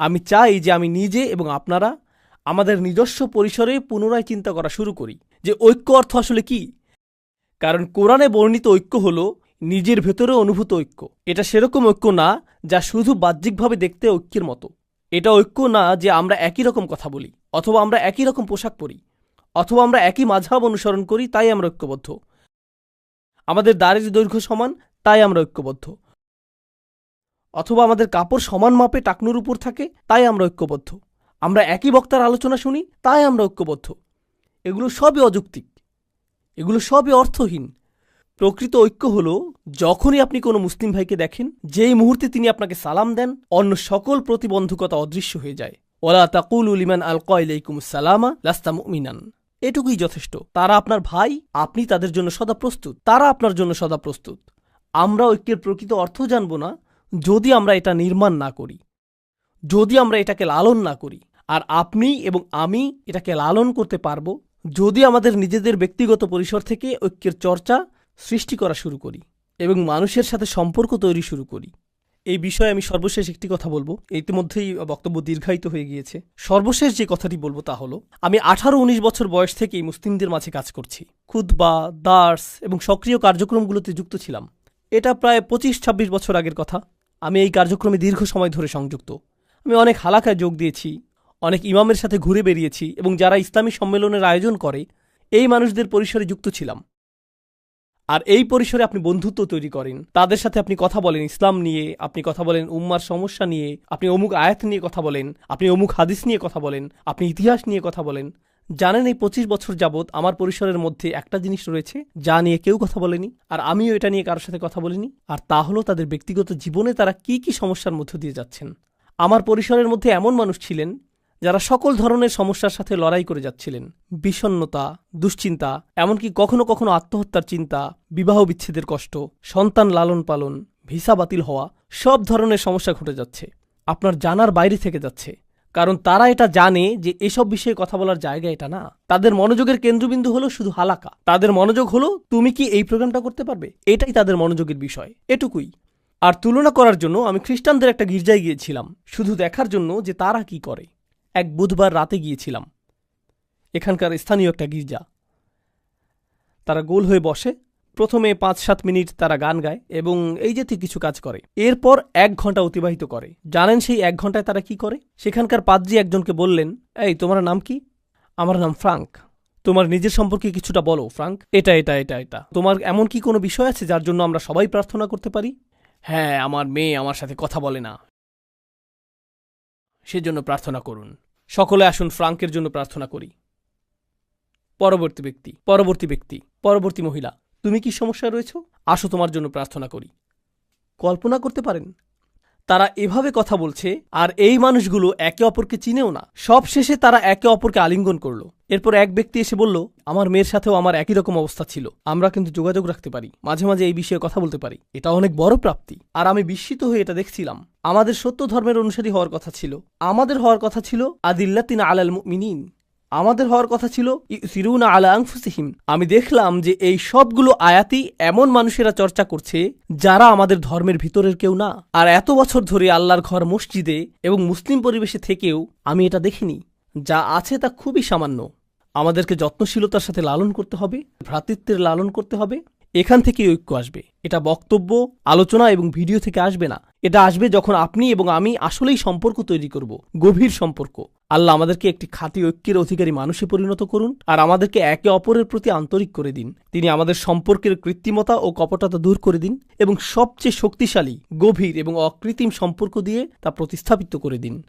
আমি চাই যে আমি নিজে এবং আপনারা আমাদের নিজস্ব পরিসরে পুনরায় চিন্তা করা শুরু করি। যে ঐক্য অর্থ আসলে কি? কারণ কোরআনে বর্ণিত ঐক্য হল নিজের ভেতরে অনুভূত ঐক্য। এটা সেরকম ঐক্য না যা শুধু বাহ্যিকভাবে দেখতে ঐক্যের মতো। এটা ঐক্য না যে আমরা একই রকম কথা বলি, অথবা আমরা একই রকম পোশাক পরি, অথবা আমরা একই মাঝহাব অনুসরণ করি, তাই আমরা ঐক্যবদ্ধ। আমাদের দাড়ির দৈর্ঘ্য সমান, তাই আমরা ঐক্যবদ্ধ। অথবা আমাদের কাপড় সমান মাপে টাকনুর উপর থাকে, তাই আমরা ঐক্যবদ্ধ। আমরা একই বক্তার আলোচনা শুনি, তাই আমরা ঐক্যবদ্ধ। এগুলো সবই অযৌক্তিক। এগুলো সবই অর্থহীন। প্রকৃত ঐক্য হল, যখনই আপনি কোনো মুসলিম ভাইকে দেখেন, যেই মুহূর্তে তিনি আপনাকে সালাম দেন, অন্য সকল প্রতিবন্ধকতা অদৃশ্য হয়ে যায়। ওলা তাকুল উলিমান আল কয়লাইকুম সালামা, লাস্তা মুমিনান। এটুকুই যথেষ্ট। তারা আপনার ভাই, আপনি তাদের জন্য সদা প্রস্তুত। তারা আপনার জন্য সদা প্রস্তুত। আমরা ঐক্যের প্রকৃত অর্থ জানব না যদি আমরা এটা নির্মাণ না করি, যদি আমরা এটাকে লালন না করি, আর আপনি এবং আমি এটাকে লালন করতে পারব, যদি আমাদের নিজেদের ব্যক্তিগত পরিসর থেকে ঐক্যের চর্চা সৃষ্টি করা শুরু করি এবং মানুষের সাথে সম্পর্ক তৈরি শুরু করি। এই বিষয়ে আমি সর্বশেষ একটি কথা বলব। ইতিমধ্যেই বক্তব্য দীর্ঘায়িত হয়ে গিয়েছে। সর্বশেষ যে কথাটি বলব তা হলো, আমি আঠারো উনিশ বছর বয়স থেকেই মুসলিমদের মাঝে কাজ করছি। খুদবা দার্স এবং সক্রিয় কার্যক্রমগুলোতে যুক্ত ছিলাম। এটা প্রায় পঁচিশ ছাব্বিশ বছর আগের কথা। আমি এই কার্যক্রমে দীর্ঘ সময় ধরে সংযুক্ত। আমি অনেক হালাকায় যোগ দিয়েছি, অনেক ইমামের সাথে ঘুরে বেরিয়েছি এবং যারা ইসলামী সম্মেলনের আয়োজন করে, এই মানুষদের পরিসরে যুক্ত ছিলাম। আর এই পরিসরে আপনি বন্ধুত্ব তৈরি করেন। তাদের সাথে আপনি কথা বলেন ইসলাম নিয়ে, আপনি কথা বলেন উম্মার সমস্যা নিয়ে, আপনি অমুক আয়াত নিয়ে কথা বলেন, আপনি অমুক হাদিস নিয়ে কথা বলেন, আপনি ইতিহাস নিয়ে কথা বলেন। জানেন এই পঁচিশ বছর যাবৎ আমার পরিসরের মধ্যে একটা জিনিস রয়েছে যা নিয়ে কেউ কথা বলেনি, আর আমিও এটা নিয়ে কারোর সাথে কথা বলিনি, আর তা হলো তাদের ব্যক্তিগত জীবনে তারা কি কি সমস্যার মধ্য দিয়ে যাচ্ছেন। আমার পরিসরের মধ্যে এমন মানুষ ছিলেন যারা সকল ধরনের সমস্যার সাথে লড়াই করে যাচ্ছিলেন। বিষণ্নতা দুশ্চিন্তা, এমনকি কখনো কখনো আত্মহত্যার চিন্তা, বিবাহ বিচ্ছেদের কষ্ট, সন্তান লালন পালন, ভিসা বাতিল হওয়া, সব ধরনের সমস্যা ঘটে যাচ্ছে। আপনার জানার বাইরে থেকে যাচ্ছে। কারণ তারা এটা জানে যে এসব বিষয়ে কথা বলার জায়গা এটা না। তাদের মনোযোগের কেন্দ্রবিন্দু হলো শুধু হালাকা। তাদের মনোযোগ হলো, তুমি কি এই প্রোগ্রামটা করতে পারবে? এটাই তাদের মনোযোগের বিষয়। এটুকুই। আর তুলনা করার জন্য আমি খ্রিস্টানদের একটা গির্জায় গিয়েছিলাম, শুধু দেখার জন্য যে তারা কি করে। এক বুধবার রাতে গিয়েছিলাম। এখানকার স্থানীয় একটা গির্জা। তারা গোল হয়ে বসে প্রথমে পাঁচ সাত মিনিট তারা গান গায় এবং এই জাতীয় কিছু কাজ করে। এরপর এক ঘণ্টা অতিবাহিত করে। জানেন সেই এক ঘন্টায় তারা কি করে? সেখানকার পাদ্রি একজনকে বললেন, এই, তোমার নাম কি? আমার নাম ফ্রাঙ্ক। তোমার নিজের সম্পর্কে কিছুটা বলো, ফ্রাঙ্ক। এটা এটা এটা এটা। তোমার এমন কি কোনো বিষয় আছে যার জন্য আমরা সবাই প্রার্থনা করতে পারি? হ্যাঁ আমার মেয়ে আমার সাথে কথা বলে না। সেজন্য প্রার্থনা করুন। সকলে আসুন ফ্রাঙ্কের জন্য প্রার্থনা করি। পরবর্তী ব্যক্তি পরবর্তী ব্যক্তি, পরবর্তী মহিলা। তুমি কি সমস্যায় রয়েছ? আসো তোমার জন্য প্রার্থনা করি। কল্পনা করতে পারেন, তারা এভাবে কথা বলছে আর এই মানুষগুলো একে অপরকে চিনেও না। সব শেষে তারা একে অপরকে আলিঙ্গন করল। এরপর এক ব্যক্তি এসে বলল, আমার মেয়ের সাথেও আমার একই রকম অবস্থা ছিল। আমরা কিন্তু যোগাযোগ রাখতে পারি। মাঝে মাঝে এই বিষয়ে কথা বলতে পারি। এটা অনেক বড় প্রাপ্তি। আর আমি বিস্মিত হয়ে এটা দেখছিলাম। আমাদের সত্য ধর্মের অনুসারী হওয়ার কথা ছিল। আমাদের হওয়ার কথা ছিল আদিল্লা আদিল্লাতিন আলাল মিনিন আমাদের হওয়ার কথা ছিল সিরুনা আলা আংফুসিহিম আমি দেখলাম যে এই সবগুলো আয়াতি এমন মানুষেরা চর্চা করছে যারা আমাদের ধর্মের ভিতরের কেউ না। আর এত বছর ধরে আল্লাহর ঘর মসজিদে এবং মুসলিম পরিবেশে থেকেও আমি এটা দেখিনি, যা আছে তা খুবই সামান্য। আমাদেরকে যত্নশীলতার সাথে লালন করতে হবে, ভ্রাতৃত্বের লালন করতে হবে এখান থেকেই ঐক্য আসবে। এটা বক্তব্য, আলোচনা এবং ভিডিও থেকে আসবে না। এটা আসবে যখন আপনি এবং আমি আসলেই সম্পর্ক তৈরি করব, গভীর সম্পর্ক। আল্লাহ আমাদেরকে একটি খাতি ঐক্যের অধিকারী মানুষে পরিণত করুন আর আমাদেরকে একে অপরের প্রতি আন্তরিক করে দিন। তিনি আমাদের সম্পর্কের কৃত্রিমতা ও কপটতা দূর করে দিন এবং সবচেয়ে শক্তিশালী, গভীর এবং অকৃত্রিম সম্পর্ক দিয়ে তা প্রতিস্থাপিত করে দিন।